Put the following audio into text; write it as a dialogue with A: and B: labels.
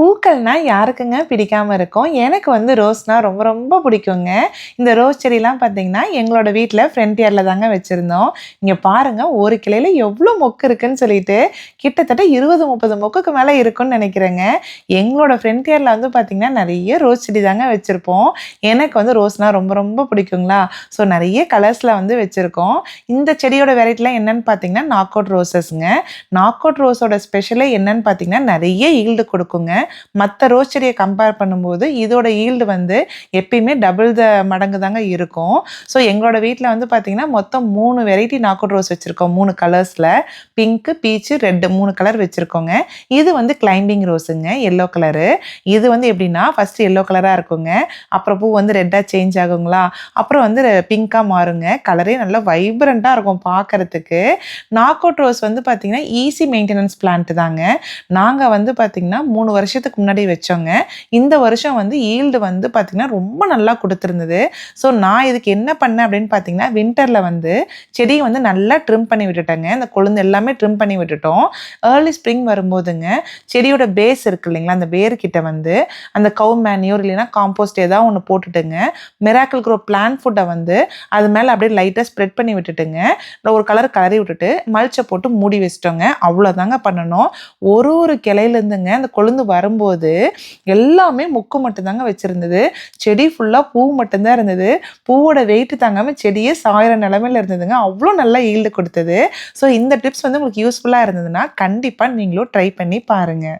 A: o பூக்கள்னா யாருக்குங்க பிடிக்காமல் இருக்கும்? எனக்கு வந்து ரோஸ்னால் ரொம்ப ரொம்ப பிடிக்குங்க. இந்த ரோஸ் செடிலாம் பார்த்தீங்கன்னா எங்களோட வீட்டில் ஃப்ரண்ட் இயரில் தாங்க வச்சுருந்தோம். இங்கே பாருங்கள் ஒரு கிளையில் எவ்வளோ மொக்கு இருக்குன்னு சொல்லிட்டு கிட்டத்தட்ட இருபது முப்பது மொக்குக்கு மேலே இருக்குன்னு நினைக்கிறேங்க. எங்களோட ஃப்ரண்ட் இயரில் வந்து பார்த்திங்கன்னா நிறைய ரோஸ் செடி தாங்க வச்சுருப்போம். எனக்கு வந்து ரோஸ்னால் ரொம்ப ரொம்ப பிடிக்குங்களா? ஸோ நிறைய கலர்ஸில் வந்து வச்சுருக்கோம். இந்த செடியோட வெரைட்டிலாம் என்னன்னு பார்த்தீங்கன்னா நாக் அவுட் ரோசஸ்ங்க நாக் அவுட் ரோஸோட ஸ்பெஷலே என்னன்னு பார்த்தீங்கன்னா நிறைய ஈல்டு கொடுக்குங்க. மற்ற ரோஸ் செடியை கம்பேர் பண்ணும்போது இதோட ஈல்டு வந்து எப்பயுமே டபுள் த மடங்கு தாங்க இருக்கும். ஸோ எங்களோட வீட்டில் வந்து பார்த்தீங்கன்னா மொத்தம் மூணு வெரைட்டி நாக்கோட் ரோஸ் வச்சுருக்கோம். மூணு கலர்ஸில் பிங்க்கு பீச்சு ரெட்டு மூணு கலர் வச்சுருக்கோங்க. இது வந்து கிளைம்பிங் ரோஸுங்க எல்லோ கலரு இது வந்து எப்படின்னா ஃபஸ்ட்டு எல்லோ கலராக இருக்குங்க. அப்புறம் பூ வந்து ரெட்டாக சேஞ்ச் ஆகுங்களா? அப்புறம் வந்து பிங்காக மாறுங்க. கலரே நல்லா வைப்ரண்ட்டாக இருக்கும் பார்க்கறதுக்கு நாக்கோட் ரோஸ் வந்து பார்த்தீங்கன்னா ஈஸி மெயின்டெனன்ஸ் பிளான்ட் தாங்க. நாங்கள் வந்து பார்த்தீங்கன்னா மூணு வருஷத்துக்கு முன்னாடி வச்சோங்க இந்த வருஷம் வந்து ஈல்டு வந்து பார்த்திங்கன்னா ரொம்ப நல்லா கொடுத்துருந்தது. ஸோ நான் இதுக்கு என்ன பண்ணேன் அப்படின்னு பார்த்தீங்கன்னா வின்டரில் வந்து செடியை வந்து நல்லா ட்ரிம் பண்ணி விட்டுட்டேங்க. இந்த கொழுந்து எல்லாமே ட்ரிம் பண்ணி விட்டுட்டோம். ஏர்லி ஸ்ப்ரிங் வரும்போதுங்க செடியோட பேஸ் இருக்கு இல்லைங்களா அந்த வேர்கிட்ட வந்து அந்த கவு மேன்யூர் இல்லைன்னா காம்போஸ்ட் ஏதாவது ஒன்று போட்டுட்டுங்க. மிராக்கிள் க்ரோ பிளான் ஃபுட்டை வந்து அது மேலே அப்படியே லைட்டாக ஸ்ப்ரெட் பண்ணி விட்டுட்டுங்க. ஒரு கலர் கலரி விட்டுட்டு மல்ச்சை போட்டு மூடி வச்சிட்டோங்க. அவ்வளோதாங்க பண்ணணும். ஒரு ஒரு கிளையிலேருந்துங்க அந்த கொழுந்து வரும்போது எல்லாமே முக்கு மட்டும்தாங்க வச்சுருந்தது. செடி ஃபுல்லாக பூ மட்டும்தான் இருந்தது. பூவோட வெயிட் தாங்காமல் செடியே சாயிற நிலமையில இருந்ததுங்க. அவ்வளோ நல்லா ஈல்டு கொடுத்தது. ஸோ இந்த டிப்ஸ் வந்து உங்களுக்கு யூஸ்ஃபுல்லாக இருந்ததுன்னா கண்டிப்பாக நீங்களும் ட்ரை பண்ணி பாருங்கள்